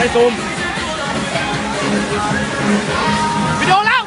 ไม่ซูมวิดีโอแล้ว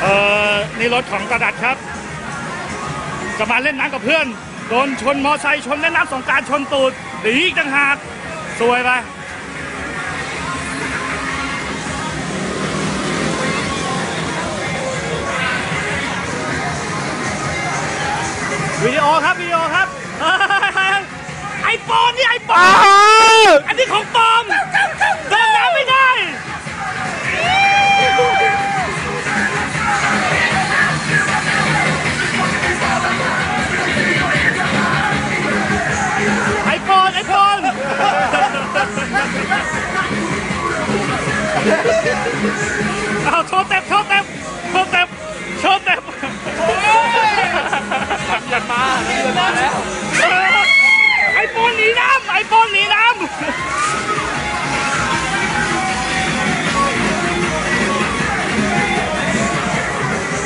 เอ่อนี่รถของกระดัดครับ จะมาเล่นน้ำกับเพื่อน โดนชนมอไซค์ชนเล่นน้ำสงกรารชนตูดหนีอีกต่างหากสวยไปวิดีโอครับวิดีโอครับไอโฟนนี่ไอโฟนอันนี้ของปลอม เอาโชว์เต็มโชว์เต็มโชว์เต็มโชว์เต็มยันมาเดินมาแล้วไอโฟนหนีน้ำไอโฟนหนีน้ำ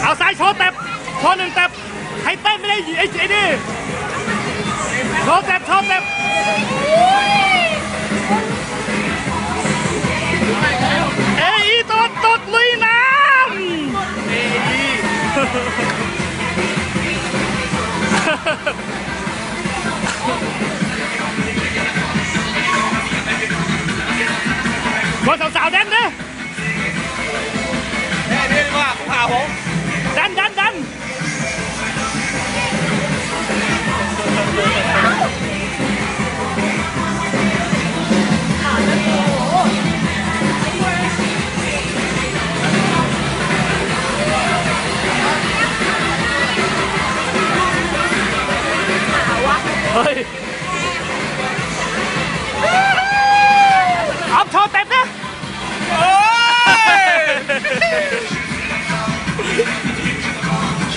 เอาซ้ายโชว์เต็มโชว์หนึ่งเต็มให้เต้นไม่ได้ไอ้ไอ้นี่โชว์เต็มโชว์เต็ม เรียกว่าผมหาผมดันดันดันเฮ้ย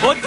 ชน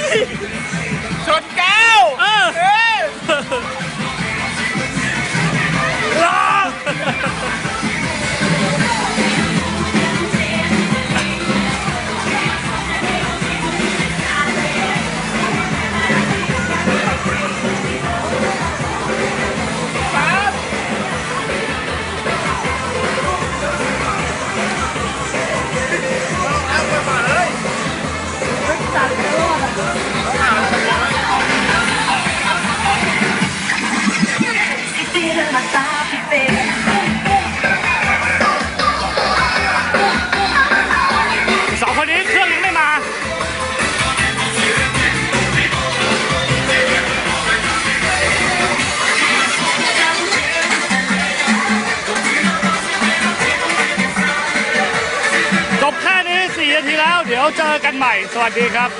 เจอกันใหม่ สวัสดีครับ